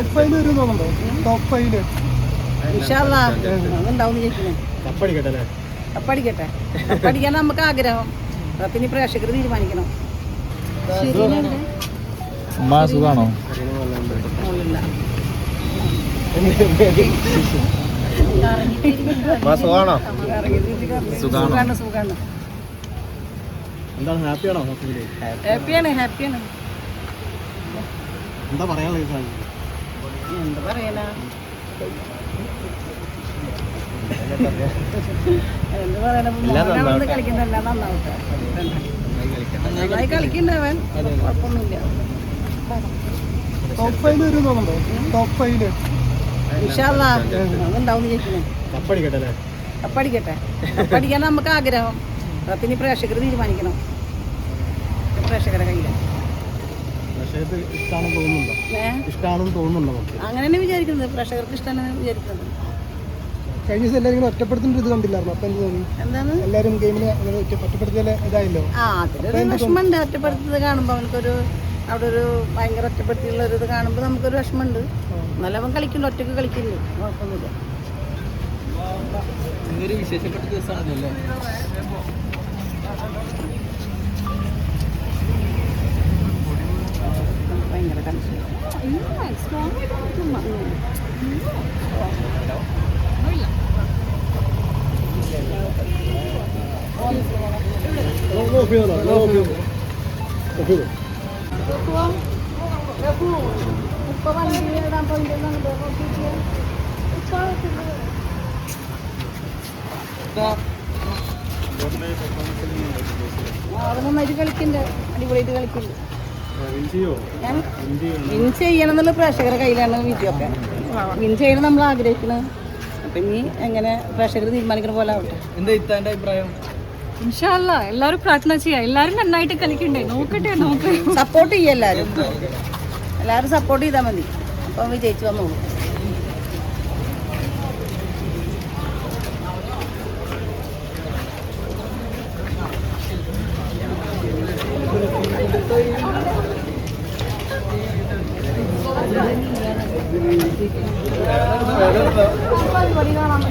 Top five വരും തോന്നുന്നുണ്ടോ top ഫൈവിൽ ഇൻഷാല്ല അതുണ്ടാവും വിചാരിക്കുന്നു കപ്പടിക്കട്ടെ അല്ലേ? കപ്പടിക്കട്ടെ. കപ്പടിക്കാൻ നമുക്ക് ആഗ്രഹം. പിന്നെ പ്രേക്ഷകർ തീരുമാനിക്കണം. സുഖാണോ. സുഖാണോ? സുഖാണോ? സുഖാണ് സുഖാണ്. എന്താണ് ഹാപ്പിയാണോ? ഹാപ്പിയാണ് ഹാപ്പിയാണ്. എന്താ പറയാനുള്ളത്? എന്താ പറയാനാ എന്ത് പറയാനാ കളിക്കുന്നല്ല കളിക്കുന്നതല്ല നന്നാവട്ടെ. നന്നായി കളിക്കുന്നവൻ കുഴപ്പമൊന്നുമില്ല. ടോപ്പ് അതുണ്ടാവും കപ്പടിക്കട്ടെ കപ്പടിക്കട്ടെ. കപ്പടിക്കാൻ നമുക്ക് ആഗ്രഹം. പിന്നെ പ്രേക്ഷകർ തീരുമാനിക്കണം. പ്രേക്ഷകരുടെ കയ്യിലാണ് ഇത് ഇഷ്ടമാണെന്ന് തോന്നുന്നുണ്ടോ? ഇഷ്ടമാണെന്ന് തോന്നുന്നുണ്ടോ നമുക്ക് അങ്ങനെ തന്നെ വിചാരിക്കുന്നത്. പ്രേക്ഷകർക്ക് ഇഷ്ടമാണ് വിചാരിക്കുന്നത്. കഴിഞ്ഞ ദിവസം എല്ലാവരും ഒറ്റപ്പെടുത്തുന്ന ഇത് കണ്ടില്ലായിരുന്നു? അപ്പം എന്ത് തോന്നി? എന്താണ്? എല്ലാവരും ഗെയിമിനെ അങ്ങനെ ഒറ്റ ഒറ്റപ്പെടുത്തിയാൽ ഇതായല്ലോ? ആ അതിലൊരു വിഷമമുണ്ട്. ഒറ്റപ്പെടുത്തത് കാണുമ്പോൾ അവനക്കൊരു അവിടെ ഒരു ഭയങ്കര ഒറ്റപ്പെടുത്തിയുള്ള ഒരു ഇത് കാണുമ്പോൾ നമുക്കൊരു വിഷമമുണ്ട്. എന്നാലും അവൻ കളിക്കുന്നുണ്ട്. ഒറ്റയ്ക്ക് കളിക്കുന്നുണ്ട് കുഴപ്പമൊന്നുമില്ല. വിശേഷപ്പെട്ട ദിവസമാണല്ലോ ടെൻഷൻ ഉപ്പ വണ്ടി ഇടാൻ പോയിട്ടുണ്ടെന്നുണ്ടോ ഉപ്പ അവൻ നന്നായിട്ട് കളിക്കുന്നുണ്ട് അടിപൊളിയായിട്ട് കളിക്കുന്നുണ്ട് വിൻ ചെയ്യണം എന്നുള്ള പ്രേക്ഷകരുടെ കയ്യിലാണ് വീഡിയോ ഒക്കെ വിൻ ചെയ്യണം നമ്മൾ ആഗ്രഹിക്കുന്നത് അപ്പം ഇനി എങ്ങനെ പ്രേക്ഷകർ തീരുമാനിക്കുന്ന പോലെ ആവട്ടെ. എന്താ അഭിപ്രായം? ഇൻഷാല്ല എല്ലാവരും പ്രാർത്ഥന ചെയ്യാം. എല്ലാവരും നന്നായിട്ട് കളിക്കണ്ടേ? നോക്കട്ടെ നോക്ക്. സപ്പോർട്ട് ചെയ്യുക എല്ലാവരും. എല്ലാവരും സപ്പോർട്ട് ചെയ്താൽ മതി. അപ്പം വിജയിച്ചു വന്നോളൂ. വേറെ Kapan?